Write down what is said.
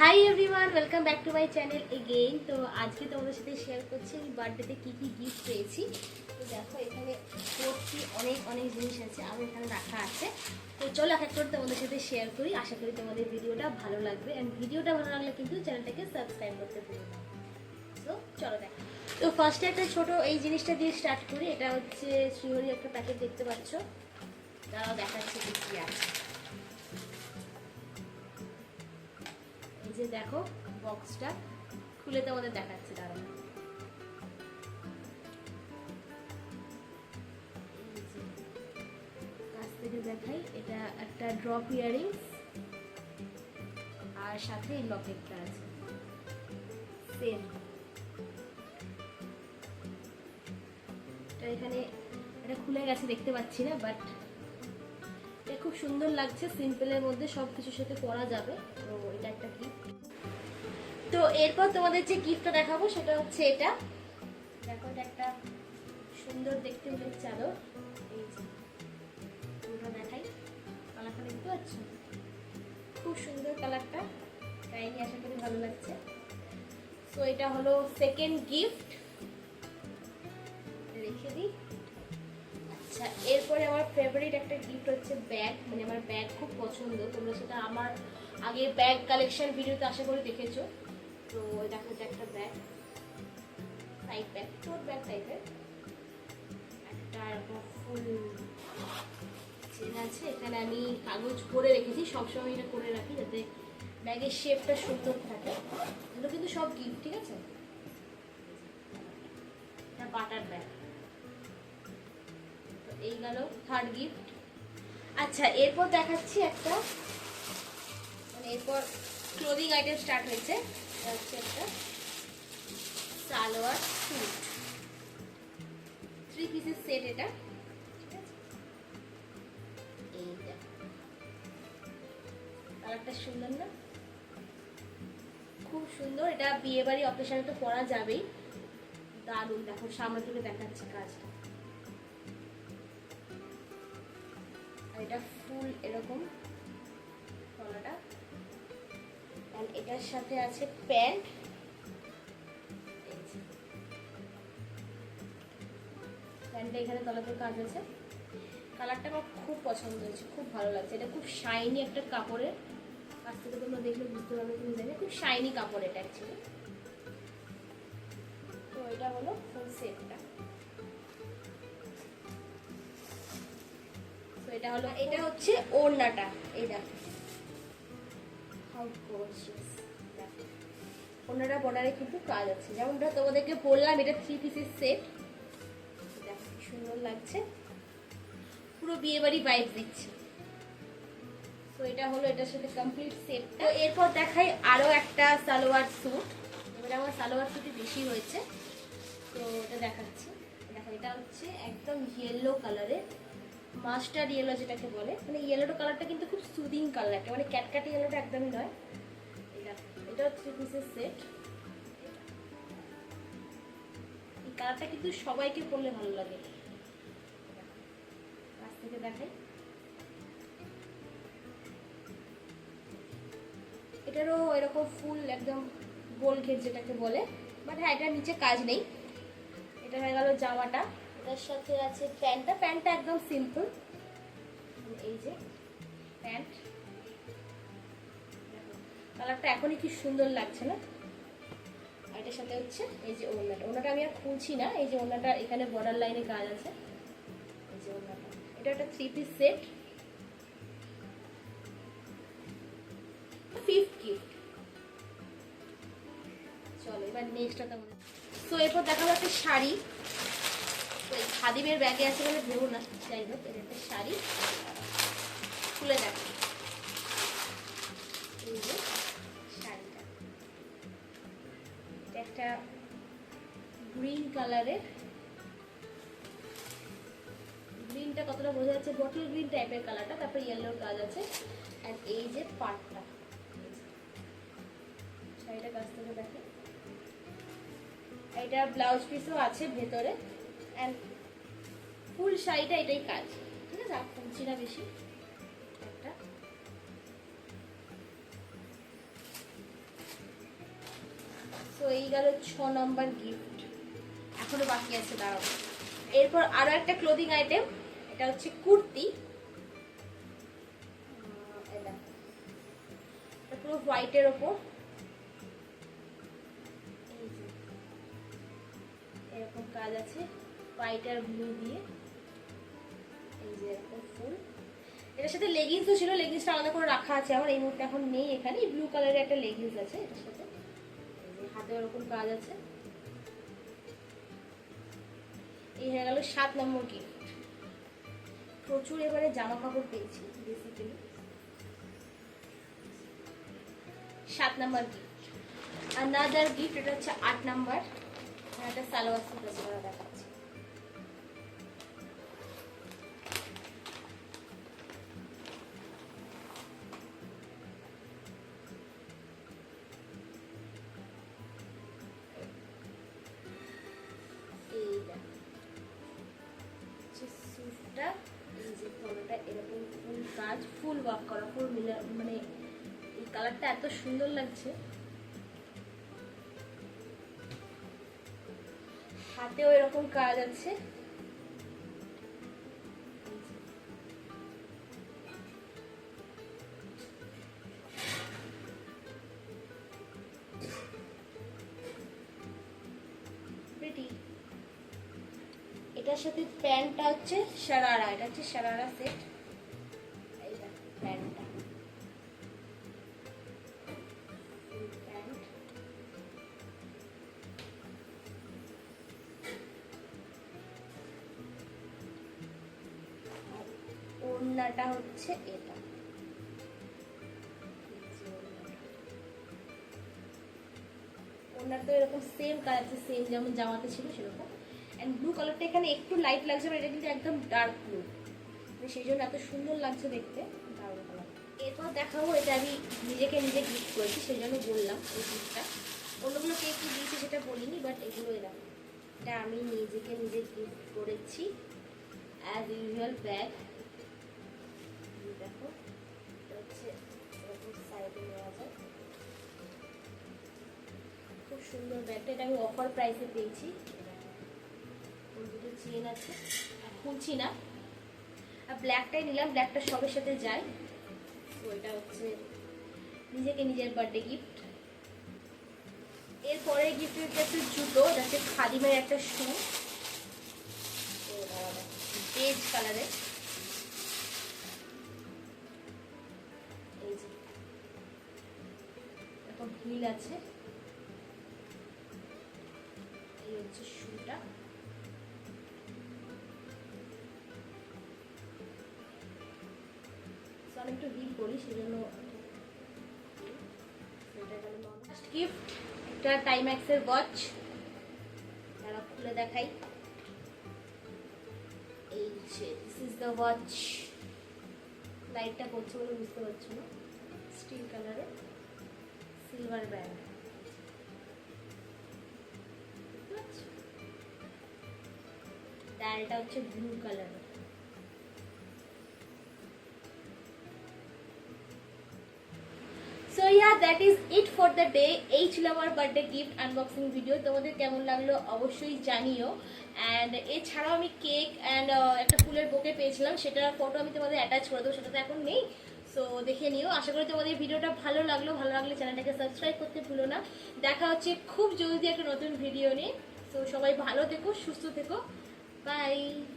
Hi everyone welcome back to my channel again তো আজকে তোমাদের সাথে শেয়ার করছি আমি বার্থডেতে কী কী গিফট পেয়েছি। তো দেখো, এখানে ভর্তি অনেক অনেক জিনিস আছে আমি এখানে রাখা আছে। তো চলো এক এক করে তোমাদের সাথে শেয়ার করি। আশা করি তোমাদের ভিডিওটা ভালো লাগবে। অ্যান্ড ভিডিওটা ভালো লাগলে কিন্তু চ্যানেলটাকে সাবস্ক্রাইব করতে ভুলো না। তো চলো দেখ। তো ফার্স্টে একটা ছোট এই জিনিসটা দিয়ে স্টার্ট করি। এটা হচ্ছে শ্রীহরি একটা প্যাকেট দেখতে পাচ্ছ। তারাও দেখাচ্ছে কি কী আছে। যে দেখো বক্সটা খুলে তোমাদের দেখাচ্ছি দাঁড়া কাছ দেখাই, এটা একটা ড্রপ ইয়ারিংস আর সাথে লকেটটা আছে। সেম এখানে, এটা খুলে গেছে, দেখতে পাচ্ছি না বাট খুব সুন্দর লাগছে সিম্পলের মধ্যে সব কিছুর সাথে পরা যাবে। তো এটা একটা গিফট তো এরপর তোমাদের যে গিফটটা দেখাবো, সেটা হচ্ছে এটা। দেখো, এটা একটা সুন্দর দেখতে উঠে চাদর। এই যে দেখাই। কালারটা দেখতে পাচ্ছ? খুব সুন্দর কালারটা। গায়ে আশা করি ভালো লাগছে। তো এটা হলো সেকেন্ড গিফট ফেভারিট একটা গিফট হচ্ছে ব্যাগ মানে আমার ব্যাগ খুব পছন্দ। তোমরা সেটা আমার আগে ব্যাগ কালেকশন ভিডিওতে আশা করি দেখেছ। তো দেখো, এটা একটা bag side bag tote bag টাইপের একটা এরকম ফুল চেন আছে, এখানে আমি কাগজ করে রেখেছি সবসময় এটা করে রাখি যাতে ব্যাগের শেপটা সুন্দর থাকে। এগুলো কিন্তু সব গিফট ঠিক আছে? বাটার ব্যাগ এই গেল থার্ড গিফট আচ্ছা এরপর দেখাচ্ছি একটা মানে এরপর ক্লোদিং আইটেম স্টার্ট হয়েছে। হচ্ছে একটা সালোয়ার স্যুট থ্রি পিসের সেট এটা। ঠিক আছে? এই দেখো কালারটা সুন্দর না? খুব সুন্দর। এটা বিয়ে বাড়ি অকেশনে তো পরা যাবেই। দারুণ। দেখো, সামনে থেকে দেখাচ্ছে কাজটা। আর এটা ফুল এরকম গলাটা। আর এটার সাথে আছে প্যান্ট। প্যান্টটা এখানে তলাতে কাজ আছে। কালারটা আমার খুব পছন্দ হয়েছে, খুব ভালো লাগছে। এটা খুব শাইনি একটা কাপড়ের। কাছ থেকে তোমরা দেখলে বুঝতে পারবে তুমি জানি খুব শাইনি কাপড় এটা অ্যাকচুয়ালি তো এটা হলো ফুল সেটটা এটা হলো, এটা হচ্ছে ওড়নাটা, এই দেখো। হাউ গর্জিয়াস ওড়নাটা বর্ডারে কিন্তু কাজ আছে। যেমনটা তোমাদেরকে বললাম, এটা থ্রি পিসের সেট সুন্দর লাগছে। পুরো বিয়ে বাড়ি বাইক দিচ্ছে। তো এটা হলো এটার সাথে কমপ্লিট সেট তো এরপর দেখাই আরও একটা সালোয়ার স্যুট এবারে আমার সালোয়ার স্যুটই বেশি হয়েছে। তো এটা দেখাচ্ছি। দেখো, এটা হচ্ছে একদম ইয়েলো কালারের মাস্টার ইয়েলো যেটাকে বলে মানে ইয়েলোটা কালারটা কিন্তু খুব সুদিং কালার একটা মানে ক্যাটকাটি ইয়েলোটা একদমই নয়। এটা থ্রি পিসের সেট। এই কালারটা কিন্তু সবাইকে পরলে ভালো লাগে। কাছ থেকে দেখাই। এটারও এরকম ফুল একদম গোল ঘের যেটাকে বলে বাট হ্যাঁ এটার নিচে কাজ নেই। এটা হয়ে গেল জামাটা। এটার সাথে আছে প্যান্টটা। প্যান্টটা একদম সিম্পল এই যে, প্যান্ট। কালারটা এখনই কি সুন্দর লাগছে না? আর এটার সাথে হচ্ছে এই যে ওড়নাটা। ওড়নাটা আমি আর খুলছি না। এই যে ওড়নাটা এখানে বর্ডার লাইনে কাজ আছে। এই যে ওড়নাটা। এটা একটা three piece set fifth gift চলো, এবার নেক্সটটা তো এরপর দেখাবো একটা শাড়ি। তো খাদিমের ব্যাগে আছে বলে ভেবো না। যাই হোক একটা শাড়ি। খুলে দেখো। শাড়িটা। একটা গ্রিন কালারের। গ্রিনটা কতটা বোঝা যাচ্ছে? বটল গ্রিন টাইপের কালারটা, তারপর ইয়েলোর কাজ আছে। অ্যান্ড এই যে পাটটা। শাড়িটা কাছ থেকে দেখে। এটা ব্লাউজ পিসও আছে ভেতরে। অ্যান্ড ফুল শাড়িটা এটাই কাজ। ঠিক আছে? আর ফুলছি না বেশি সো এই গেল ছ নম্বর গিফট এখনও বাকি আছে, দাঁড়াও। এরপর আরও একটা ক্লোদিং আইটেম এটা হচ্ছে কুর্তি। পুরো হোয়াইটের ওপর। এরকম কাজ আছে। হোয়াইট ব্লু দিয়ে। এই যে এরকম ফুল। এটার সাথে লেগিংসও ছিল লেগিংসটা আলাদা করে রাখা আছে। আমার এই মুহূর্তে এখন নেই এখানে। ব্লু কালারের একটা লেগিংস আছে এটার সাথে। হাতে ওরকম কাজ আছে। এই হয়ে গেল সাত নম্বর গিফট প্রচুর এবারে জামা কাপড় পেয়েছি বেসিক্যালি সাত নাম্বার গিফট আনাদার গিফট এটা হচ্ছে আট নাম্বার। একটা সালোয়ার আছে ওরা ফুল ওয়াক করা, ফুল মানে এই কালারটা এত সুন্দর লাগছে। হাতেও এরকম কাজ আছে। এটার সাথে প্যান্টটা হচ্ছে সারারা, এটা হচ্ছে সারারা সেট ওড়নাটা হচ্ছে এটা। ওনার তো এরকম সেম কালার আছে সেম যেমন জামাতে ছিল সেরকম। অ্যান্ড ব্লু কালারটা এখানে একটু লাইট লাগছে এটা কিন্তু একদম ডার্ক ব্লু সেই জন্য এত সুন্দর লাগছে দেখতে। দারুণ কালার এরপর দেখাবো, এটা আমি নিজেকে নিজে গিফট করেছি, সেই জন্য বললাম এই গিফটটা অন্যগুলো কে কী দিয়েছে সেটা বলিনি বাট এগুলো এরকম এটা আমি নিজেকে নিজে গিফট করেছি অ্যাজ ইউজুয়াল ব্যাগ সুন্দর ব্যাগটা। এটা আমি অফার প্রাইসে পেয়েছি। ওর দুটো চেন আছে। আর খুলছি না। আর ব্ল্যাকটাই নিলাম। ব্ল্যাকটা সবের সাথে যায়। এটা হচ্ছে নিজেকে নিজের বার্থডে গিফট এরপরে গিফট একটা জুতো। এটা হচ্ছে খাদিমের একটা শু বেজ কালারের হিল আছে। এই হচ্ছে শুটা। আমি একটু হিল করি, সেজন্য গিফট একটা টাইম্যাক্সের ওয়াচ তারা খুলে দেখাই। এই যে দিস ইজ দ্য ওয়াচ লাইটটা পড়ছে বলে বুঝতে পারছ না। স্টিল কালারের সিলভার ব্যান্ড ডালটা হচ্ছে blue colour so yeah that is it for the day এই ছিল আমার বার্থডে গিফট আনবক্সিং ভিডিও তোমাদের কেমন লাগল অবশ্যই জানিও। অ্যান্ড এছাড়াও আমি কেক অ্যান্ড একটা ফুলের বোকে পেয়েছিলাম। সেটার ফটো আমি তোমাদের অ্যাটাচ করে দেবো, সেটা তো এখন নেই। সো দেখে নিও। আশা করি তোমাদের ভিডিওটা ভালো লাগল। ভালো লাগলে চ্যানেলটাকে সাবস্ক্রাইব করতে ভুলো না। দেখা হচ্ছে খুব জলদি একটা নতুন ভিডিও নিয়ে। সো সবাই ভালো থেকো, সুস্থ থেকো। Bye.